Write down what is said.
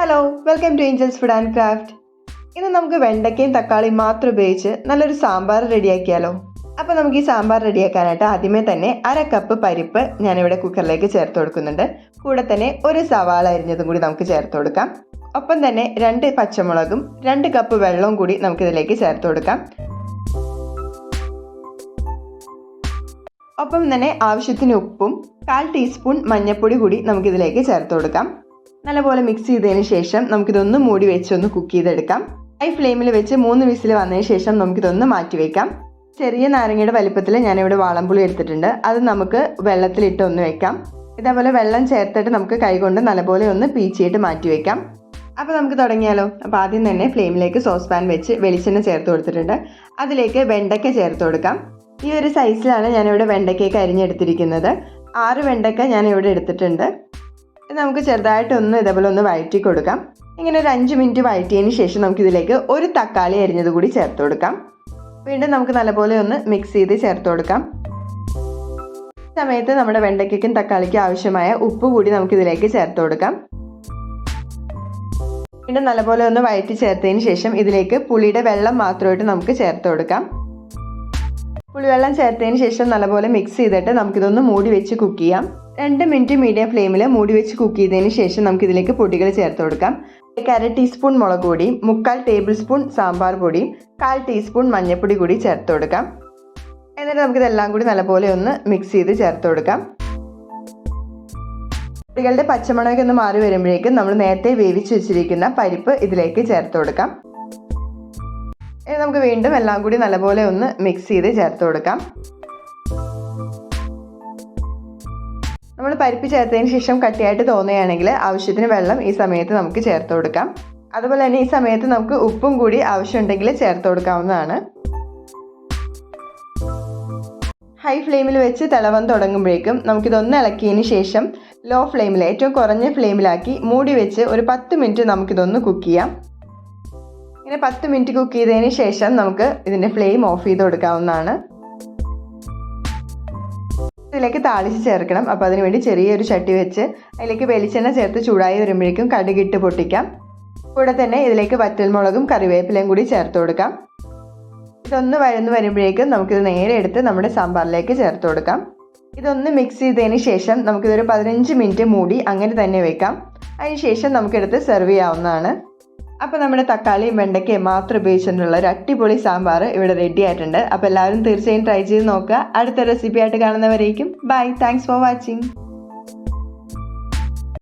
Hello welcome to Angels Food and Craft ഇന്ന് നമുക്ക് വെണ്ടയ്ക്കയും തക്കാളിയും മാത്രം ഉപയോഗിച്ച് നല്ലൊരു സാമ്പാർ റെഡിയാക്കിയാലോ. അപ്പോൾ നമുക്ക് ഈ സാമ്പാർ റെഡിയാക്കാനായിട്ട് ആദ്യമേ തന്നെ അര കപ്പ് പരിപ്പ് ഞാനിവിടെ കുക്കറിലേക്ക് ചേർത്ത് കൊടുക്കുന്നുണ്ട്. കൂടെ തന്നെ ഒരു സവാള അരിഞ്ഞതും കൂടി നമുക്ക് ചേർത്ത് കൊടുക്കാം. ഒപ്പം തന്നെ രണ്ട് പച്ചമുളകും രണ്ട് കപ്പ് വെള്ളവും കൂടി നമുക്കിതിലേക്ക് ചേർത്ത് കൊടുക്കാം. ഒപ്പം തന്നെ ആവശ്യത്തിന് ഉപ്പും കാൽ ടീസ്പൂൺ മഞ്ഞൾപ്പൊടി കൂടി നമുക്കിതിലേക്ക് ചേർത്ത് കൊടുക്കാം. നല്ലപോലെ മിക്സ് ചെയ്തതിന് ശേഷം നമുക്കിതൊന്ന് മൂടി വെച്ച് ഒന്ന് കുക്ക് ചെയ്തെടുക്കാം. ഹൈ ഫ്ലെയിമിൽ വെച്ച് മൂന്ന് വിസിൽ വന്നതിന് ശേഷം നമുക്കിതൊന്ന് മാറ്റി വെക്കാം. ചെറിയ നാരങ്ങയുടെ വലിപ്പത്തിൽ ഞാനിവിടെ വാളംപുളി എടുത്തിട്ടുണ്ട്. അത് നമുക്ക് വെള്ളത്തിലിട്ട് ഒന്ന് വെക്കാം. ഇതേപോലെ വെള്ളം ചേർത്തിട്ട് നമുക്ക് കൈകൊണ്ട് നല്ലപോലെ ഒന്ന് പീച്ചിയിട്ട് മാറ്റി വെക്കാം. അപ്പോൾ നമുക്ക് തുടങ്ങിയാലോ? അപ്പോൾ ആദ്യം തന്നെ ഫ്ലെയിമിലേക്ക് സോസ് പാൻ വെച്ച് വെളിച്ചെണ്ണ ചേർത്ത് കൊടുത്തിട്ടുണ്ട്. അതിലേക്ക് വെണ്ടയ്ക്ക ചേർത്ത് കൊടുക്കാം. ഈ ഒരു സൈസിലാണ് ഞാനിവിടെ വെണ്ടയ്ക്കയൊക്കെ അരിഞ്ഞെടുത്തിരിക്കുന്നത്. ആറ് വെണ്ടയ്ക്ക ഞാനിവിടെ എടുത്തിട്ടുണ്ട്. ഇത് നമുക്ക് ചെറുതായിട്ടൊന്ന് ഇതേപോലെ ഒന്ന് വഴറ്റി കൊടുക്കാം. ഇങ്ങനെ ഒരു അഞ്ച് മിനിറ്റ് വഴറ്റിയതിന് ശേഷം നമുക്കിതിലേക്ക് ഒരു തക്കാളി അരിഞ്ഞത് കൂടി ചേർത്ത് കൊടുക്കാം. വീണ്ടും നമുക്ക് നല്ലപോലെ ഒന്ന് മിക്സ് ചെയ്ത് ചേർത്ത് കൊടുക്കാം. സമയത്ത് നമ്മുടെ വെണ്ടയ്ക്കും തക്കാളിക്കും ആവശ്യമായ ഉപ്പ് കൂടി നമുക്ക് ഇതിലേക്ക് ചേർത്ത് കൊടുക്കാം. വീണ്ടും നല്ലപോലെ ഒന്ന് വഴറ്റി ചേർത്തതിന് ശേഷം ഇതിലേക്ക് പുളിയുടെ വെള്ളം മാത്രമായിട്ട് നമുക്ക് ചേർത്ത് കൊടുക്കാം. പുളിവെള്ളം ചേർത്തതിന് ശേഷം നല്ലപോലെ മിക്സ് ചെയ്തിട്ട് നമുക്കിതൊന്ന് മൂടി വെച്ച് കുക്ക് ചെയ്യാം. രണ്ട് മിനിറ്റ് മീഡിയം ഫ്ലെയിമിൽ മൂടി വെച്ച് കുക്ക് ചെയ്തതിന് ശേഷം നമുക്കിതിലേക്ക് പൊടികൾ ചേർത്ത് കൊടുക്കാം. ഒരു അര ടീസ്പൂൺ മുളക് പൊടി മുക്കാൽ ടേബിൾ സ്പൂൺ സാമ്പാർ പൊടിയും കാൽ ടീസ്പൂൺ മഞ്ഞൾപ്പൊടി കൂടി ചേർത്ത് കൊടുക്കാം. എന്നിട്ട് നമുക്കിതെല്ലാം കൂടി നല്ലപോലെ ഒന്ന് മിക്സ് ചെയ്ത് ചേർത്ത് കൊടുക്കാം. പൊടികളുടെ പച്ചമണമൊക്കെ ഒന്ന് മാറി വരുമ്പോഴേക്കും നമ്മൾ നേരത്തെ വേവിച്ച് വെച്ചിരിക്കുന്ന പരിപ്പ് ഇതിലേക്ക് ചേർത്ത് കൊടുക്കാം. ഇനി നമുക്ക് വീണ്ടും എല്ലാം കൂടി നല്ലപോലെ ഒന്ന് മിക്സ് ചെയ്ത് ചേർത്ത് കൊടുക്കാം. നമ്മൾ പരിപ്പ് ചേർത്തതിന് ശേഷം കട്ടിയായിട്ട് തോന്നുകയാണെങ്കിൽ ആവശ്യത്തിന് വെള്ളം ഈ സമയത്ത് നമുക്ക് ചേർത്ത് കൊടുക്കാം. അതുപോലെ തന്നെ ഈ സമയത്ത് നമുക്ക് ഉപ്പും കൂടി ആവശ്യമുണ്ടെങ്കിൽ ചേർത്ത് കൊടുക്കാവുന്നതാണ്. ഹൈ ഫ്ലെയിമിൽ വെച്ച് തിളവൻ തുടങ്ങുമ്പോഴേക്കും നമുക്കിതൊന്ന് ഇളക്കിയതിന് ശേഷം ലോ ഫ്ലെയിമിൽ ഏറ്റവും കുറഞ്ഞ ഫ്ലെയിമിലാക്കി മൂടി വെച്ച് ഒരു പത്ത് മിനിറ്റ് നമുക്കിതൊന്ന് കുക്ക് ചെയ്യാം. ഇങ്ങനെ പത്ത് മിനിറ്റ് കുക്ക് ചെയ്തതിന് ശേഷം നമുക്ക് ഇതിന്റെ ഫ്ലെയിം ഓഫ് ചെയ്ത് കൊടുക്കാവുന്നതാണ്. ഇതിലേക്ക് താളിച്ച് ചേർക്കണം. അപ്പോൾ അതിന് വേണ്ടി ചെറിയൊരു ചട്ടി വെച്ച് അതിലേക്ക് വെളിച്ചെണ്ണ ചേർത്ത് ചൂടായി വരുമ്പോഴേക്കും കടുകിട്ട് പൊട്ടിക്കാം. കൂടെ തന്നെ ഇതിലേക്ക് വറ്റൽമുളകും കറിവേപ്പിലയും കൂടി ചേർത്ത് കൊടുക്കാം. ഇതൊന്ന് വഴന്ന് വരുമ്പോഴേക്കും നമുക്കിത് നേരെ എടുത്ത് നമ്മുടെ സാമ്പാറിലേക്ക് ചേർത്ത് കൊടുക്കാം. ഇതൊന്ന് മിക്സ് ചെയ്തതിന് ശേഷം നമുക്കിതൊരു പതിനഞ്ച് മിനിറ്റ് മൂടി അങ്ങനെ തന്നെ വെക്കാം. അതിന് ശേഷം നമുക്കെടുത്ത് സെർവ് ചെയ്യാവുന്നതാണ്. അപ്പോൾ നമ്മുടെ തക്കാളിയും വെണ്ടയ്ക്കയും മാത്രം ഉപയോഗിച്ചിട്ടുള്ള ഒരു അടിപൊളി സാമ്പാർ ഇവിടെ റെഡി ആയിട്ടുണ്ട്. അപ്പോൾ എല്ലാവരും തീർച്ചയായും ട്രൈ ചെയ്ത് നോക്കുക. അടുത്ത റെസിപ്പി ആയിട്ട് കാണുന്നവരേക്കും. Bye thanks for watching